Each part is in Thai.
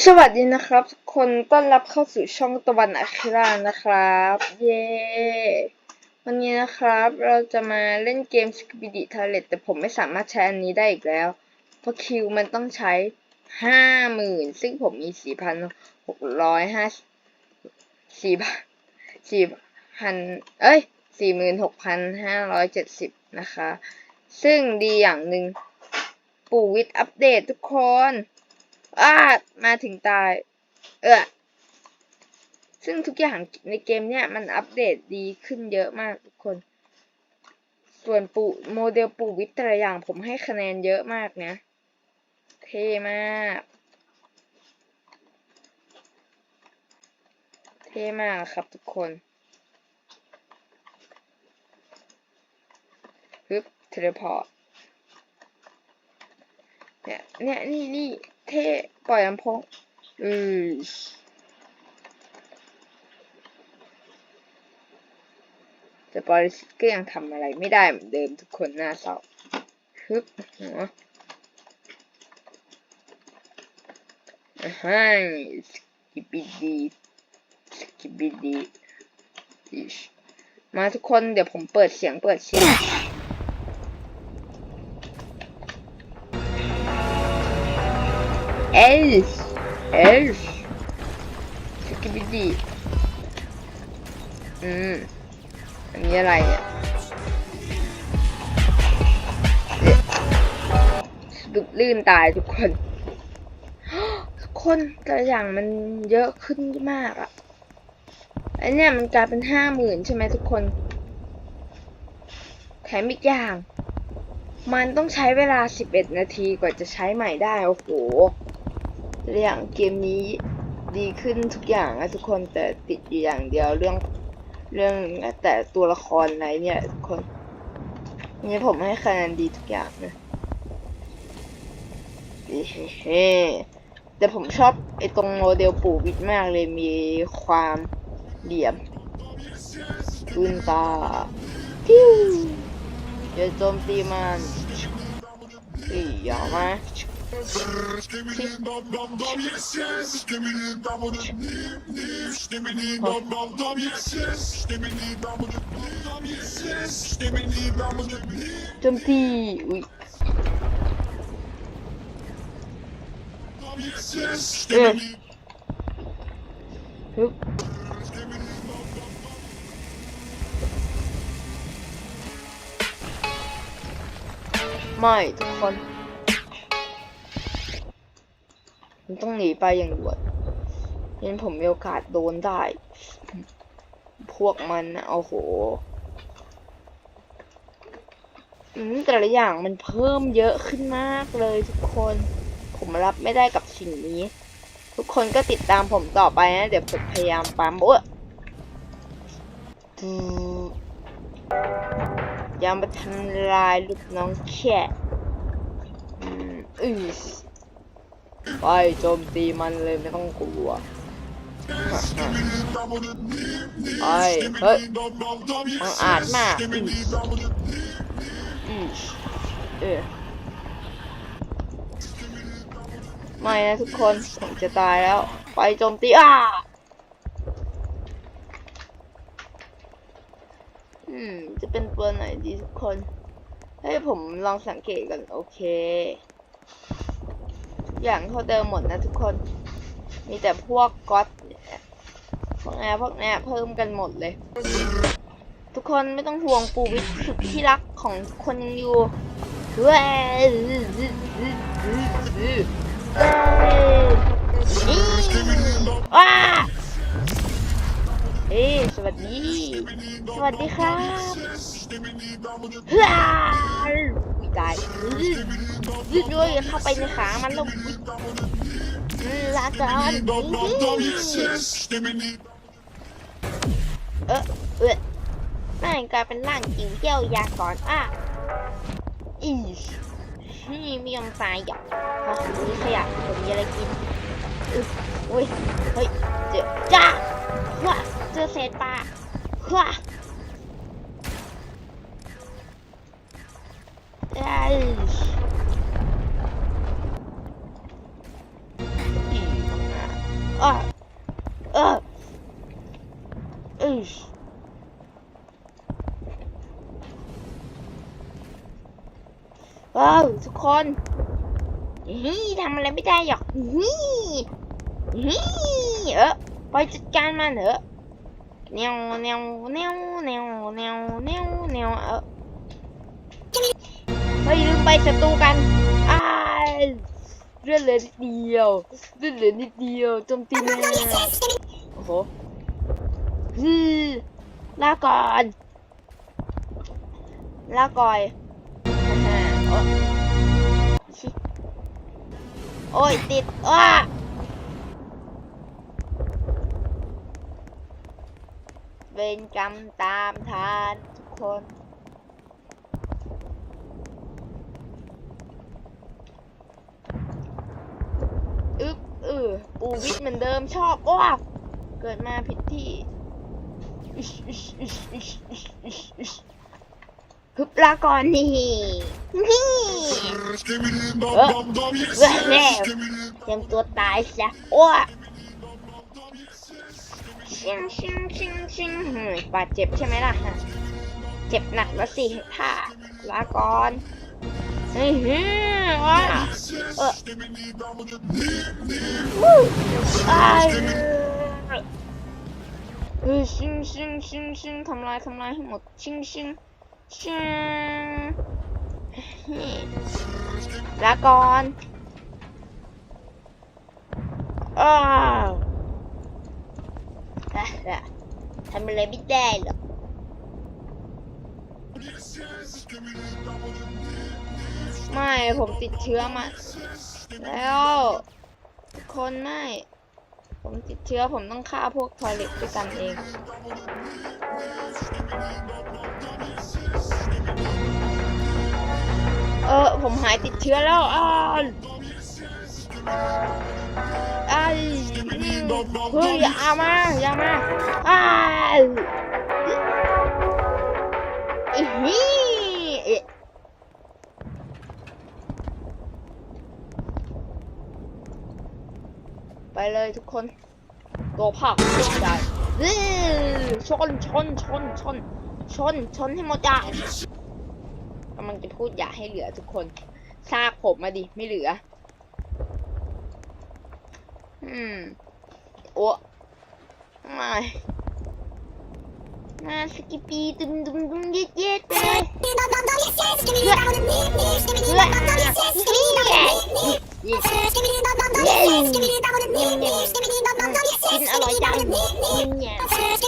สวัสดีนะครับทุกคนต้อนรับเข้าสู่ช่องตะวันอาคิรานะครับ เย้วันนี้นะครับเราจะมาเล่นเกม s k i b i d i t o i l e t แต่ผมไม่สามารถใช้อันนี้ได้อีกแล้ว เพราะคิวมันต้องใช้ห้าหมื่นซึ่งผมมีสี่พันหกร้อยห้าสี่พันสี่พันเอ้ยสี่หมื่นหกพันห้าร้อยเจ็ดสิบนะคะ ซึ่งดีอย่างหนึ่งปู่วิทย์อัปเดตทุกคน อ้ามาถึงตาย เออ ซึ่งทุกอย่างในเกมเนี่ยมันอัปเดตดีขึ้นเยอะมากทุกคน ส่วนปูโมเดลปูวิทย์แต่ละอย่างผมให้คะแนนเยอะมากนะ เท่มาก เท่มากครับทุกคนฮึบเทเลพอร์ตเนี่ยเนี่ยนี่นี่ เท่ปล่อยลำโพงอือแต่บริษัทก็ยังทำอะไรไม่ได้เหมือนเดิมทุกคนหน้าเศร้าฮึบหัวอ่าฮะสกิปดีสกิปดีอิชมาทุกคนเดี๋ยวผมเปิดเสียงเปิดเสียง เอลเอลสกิปดีอืม อันนี้อะไรเนี่ย ดุดลื่นตายทุกคน ทุกคนแต่อย่างมันเยอะขึ้นมากอะไอเนี่ยมันกลายเป็นห้าหมื่นใช่ไหมทุกคน แถมอีกอย่าง มันต้องใช้เวลา11นาทีกว่าจะใช้ใหม่ได้ โอ้โห อย่างเกมนี้ดีขึ้นทุกอย่างนะทุกคนแต่ติดอยู่อย่างเดียวเรื่องเรื่องแต่ตัวละครอะไรเนี่ยทุกคน นี่ผมให้คะแนนดีทุกอย่างนะเฮ้แต่ผมชอบไอ้ตรงโมเดลปู่วิทมากเลยมีความเหลี่ยมตุนตาพิ้วเดี๋ยวโจมตีมันอีอย่ามา โจมตีอุ้ยเออฮึบไม่ทุกคน ผมต้องหนีไปอย่างด่วนงั้นผมมีโอกาสโดนได้ พวกมันนะโอ้โหอืมแต่ละอย่างมันเพิ่มเยอะขึ้นมากเลยทุกคน ผมรับไม่ได้กับสิ่งนี้ ทุกคนก็ติดตามผมต่อไปนะ เดี๋ยวผมพยายามปั๊มโอ้ย่ามาทำลายลูกน้องแค่อืมอือ ไปโจมตีมันเลยไม่ต้องกลัวไปเฮ้ยมันอาจมากอืมเออไม่นะทุกคนผมจะตายแล้ว ไปโจมตีอ่าอืม จะเป็นตัวไหนดีทุกคน ให้ผมลองสังเกตกัน โอเค อย่างเท่าเดิมหมดนะทุกคน มีแต่พวกก๊อตพวกแอพวกแอเพิ่มกันหมดเลย ทุกคนไม่ต้องห่วงปูวิทย์สุดที่รักของคนยังอยู่เว้ยว้าเอ้สวัสดี สวัสดีครับ ว้ายยืดด้วยเข้าไปในขามันแล้วลาก่อนเออเออแม่งกลายเป็นร่างจิ๋วเจ้ายาก่อนอะอีนี่ม่ยอมตายหรอกเพราะมีขยะผมมีอะไรกินอึ๊บอุ้ยเฮ้ยเจอจ้าว้าเจอเศษปลาว้าเอะเอออือว้าวทุกคนนี่ทำอะไรไม่ได้หรอกนี่นี่เออไปจัดการมันเถอะแนวแนวแนวแนวแนวแนวแนวเออ ฮ้ยลืมไปศัตรูกันอ้าเลือดเหลือนิดเดียวเลือดเหลือนิดเดียวโจมตีแม่โอ้โหฮือลาก่อนลาก่อยฮ่าๆโอ้ชิโอ้ยติดอ้าเวรกรรมตามทานทุกคน อึ๊บเออ ปูวิทเหมือนเดิมชอบว้าเกิดมาผิดที่ฮึบลาก่อนนี่นี่เออเว้ยแน่เตรียมตัวตายซะอ้วชิงชิงชิงชิงเฮ้ยบาดเจ็บใช่ไหมล่ะฮะเจ็บหนักแล้วสิท่าลาก่อน เฮ้ยเฮ้ยว้าเออวู้อ้ายเฮ้ยชิงชิงชิงชิงทำลายทำลายให้หมดชิงชิงชิงลาก่อนอ้าวะอะทำอะไรไม่ได้หรอก ไม่ผมติดเชื้อมา แล้วคนไม่ ผมติดเชื้อผมต้องฆ่าพวกทอยเล็ตด้วยกันเอง เออ ผมหายติดเชื้อแล้วอ้าวอ้เฮ้ยอย่ามาอย่ามาอ้าวอีฮี เอ๊ะไปเลยทุกคนตัวภาคเสียงได้อื้อชนชนชนชนชนชนให้หมดอะกำลังจะพูดอย่าให้เหลือทุกคนซากผมมาดิไม่เหลือ อืมโอ้ไม่มาสกิปปีดุมดุมดุมเย็ดเย็ดไปเลยเพื่อ เพื่อเย้เย้กินอร่อยจังเนี่ยเย้เนี่ย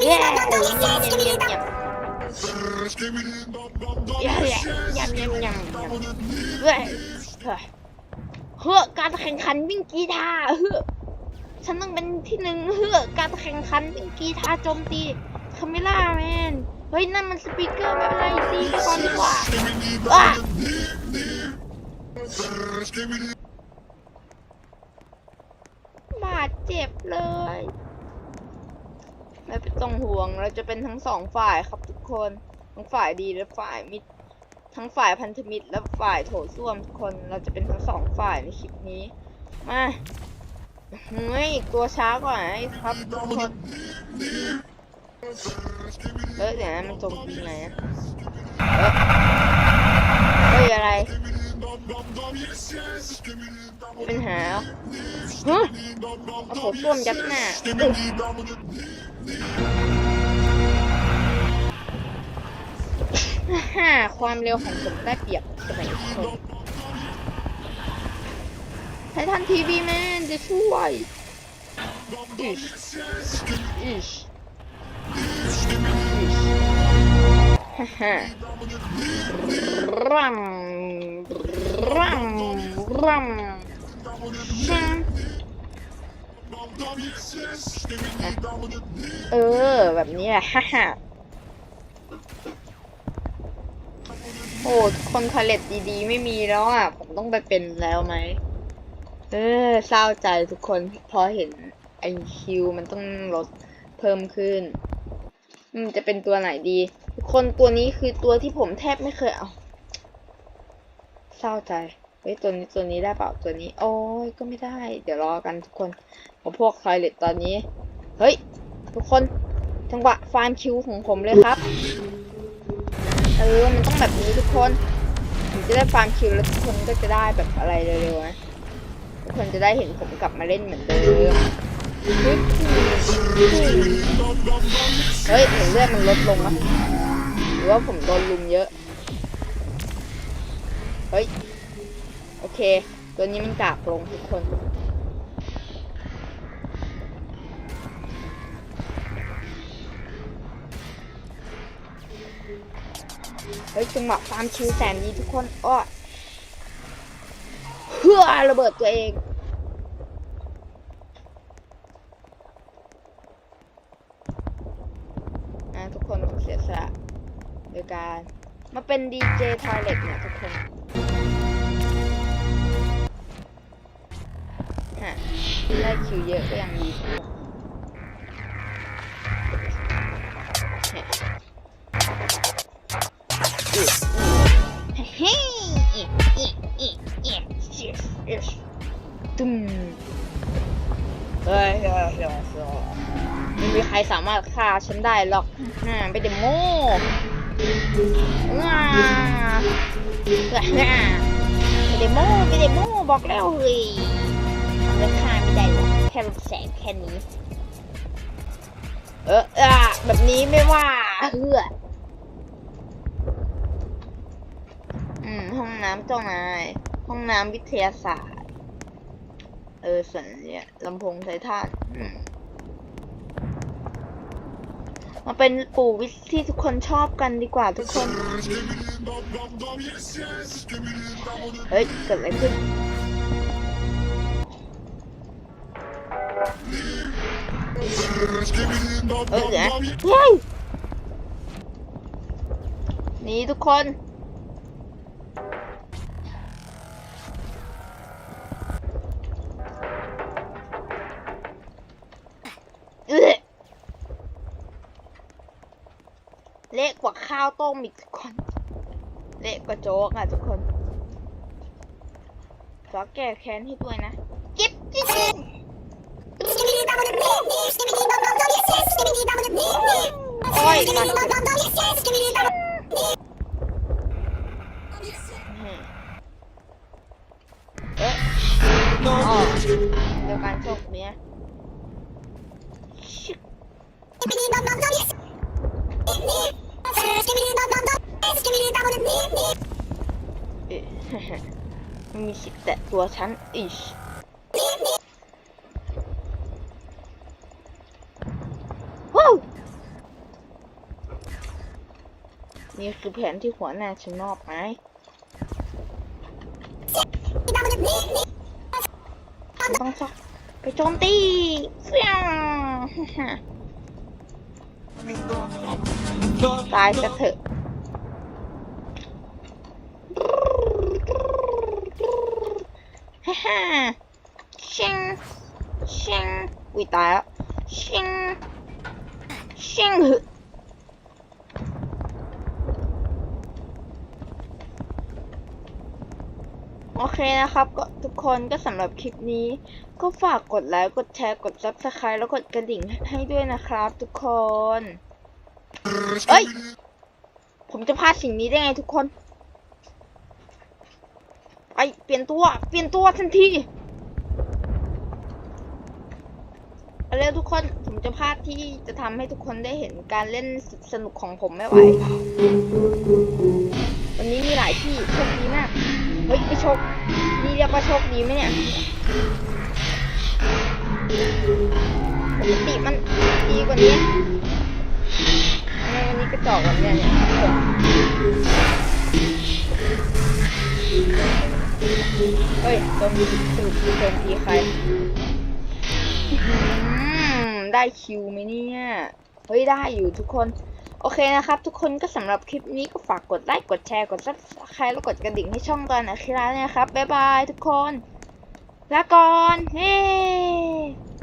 เนี่ยเนี่ยเย้ยำยำยำยำเฮ้ยเฮ้ยเฮ้อการแข่งขันวิ่งกีฬาเฮ้อฉันต้องเป็นที่หนึ่งเฮ้อการแข่งขันวิ่งกีฬาโจมตีคาเมล่าแมนเฮ้ยนั่นมันสปีกเกอร์ไม่เป็นไรตีก่อนดีกว่าว้า บาด เจ็บเลยไม่ต้องห่วงเราจะเป็นทั้งสองฝ่ายครับทุกคน ทั้งฝ่ายดีและฝ่ายมิตรทั้งฝ่ายพันธมิตรและฝ่ายโถส้วมทุกคนเราจะเป็นทั้งสองฝ่ายในคลิปนี้มาเฮ้ยตัวช้ากว่าไอ้ครับทุกคนเออเดี๋ยวนะมันจมตีไงอะเฮ้ยอะไร ปัญหาเหรอฮะเอาโถส้วมยัดหน้าฮ่าความเร็วของผมได้เปรียบสมัยทุกคนไททันทีวีแมนจะช่วยอิชอิชฮ่าฮ่ารัมรัม รัมชังเออ แบบนี้แหละฮ่าฮ่าโอ้คนพาเลตดีๆ ไม่มีแล้วอะ ผมต้องไปเป็นแล้วไหม เออเศร้าใจทุกคนพอเห็นไอคิวมันต้องลดเพิ่มขึ้น มันจะเป็นตัวไหนดี ทุกคนตัวนี้คือตัวที่ผมแทบไม่เคยเอา เศร้าใจ เฮ้ยตัวนี้ตัวนี้ได้เปล่าตัวนี้ โอ้ยก็ไม่ได้ เดี๋ยวรอกันทุกคนผมพวกทอยเลตตอนนี้ เฮ้ย ทุกคนจังหวะฟาร์มคิวของผมเลยครับเออมันต้องแบบนี้ทุกคนผมจะได้ฟาร์มคิวแล้วทุกคนก็จะได้แบบอะไรเร็วๆนะทุกคนจะได้เห็นผมกลับมาเล่นเหมือนเดิมเฮ้ยเห็นเลือดมันลดลงนะหรือว่าผมโดนลุมเยอะ เฮ้ย เค ตัวนี้มันกากลงทุกคน เฮ้ยจังหวะฟาร์มคิวแสนดีทุกคนอ้อเพื่อระเบิดตัวเองอะทุกคนเสียสละโดยการมาเป็นดีเจทอยเล็ตเนี่ยทุกคน ได้คิวเยอะก็ยังดีทุกคนฮะอุ๊ยเฮ้ยอิอิอิอิอิอิตุ้มเฮ้ยเฮ้ยเฮ้ยเฮ้ยไม่มีใครสามารถฆ่าฉันได้หรอกน่าไปเดโมว้าว้าไปเดโมไปเดโมบอกแล้วเฮ้ยทำราคา ได้หรอกแค่แสงแค่นี้ เอออะแบบนี้ไม่ว่าเฮืออืมห้องน้ำเจ้านาย ห้องน้ำวิทยาศาสตร์ เออส่วนเนี่ยลำโพงไททันอืมมาเป็นปู่วิทที่ทุกคนชอบกันดีกว่าทุกคน เฮ้ย เกิดอะไรขึ้น เออเดี๋ยวนี่ทุกคนเออเละกว่าข้าวต้มอีกทุกคน เละกว่าโจ๊กอะทุกคนขอแก้แค้นให้ด้วยนะ อ๊ะไม่มีสิทธิ์แตะตัวฉันอีชว้าว นี่คือแผนที่หัวหน้าฉันมอบไหมฉันต้องซอกไปโจมตีเฟี้ยงตายซะเถอะฮ่าฮ่าชิงชิงวิตายแล้วชิงชิงโเคนะครับก็ทุกคนก็สำหรับคลิปนี้ ก็ฝากกดไลค์กดแชร์กด subscribe แล้วกดกระดิ่งให้ด้วยนะครับ ทุกคนเอ้ย ผมจะพลาดสิ่งนี้ได้ไงทุกคนไปเปลี่ยนตัว เปลี่ยนตัวทันทีเอาเลยทุกคนผมจะพลาดที่จะทำให้ทุกคนได้เห็นการเล่นสนุกของผมไม่ไหว วันนี้มีหลายที่โชคดีมาก ฮ้ยไม่โชคนี่เรียกว่าโชคดีไหมเนี่ยปกติมันดีกว่านี้ทำไมวันนี้กระจอกแบบเนี้ยเนี่ยเฮ้ยโดนสรุปคือโดนตีใครได้คิวไหมเนี่ย เฮ้ยได้อยู่ทุกคน โอเคนะครับ ทุกคนก็สำหรับคลิปนี้ก็ฝากกดไลค์กดแชร์กดซับสไครต์แล้วกดกระดิ่งให้ช่องตอนอาคิระเนี่ยนะครับ บ๊ายบายทุกคนลาก่อนเฮ้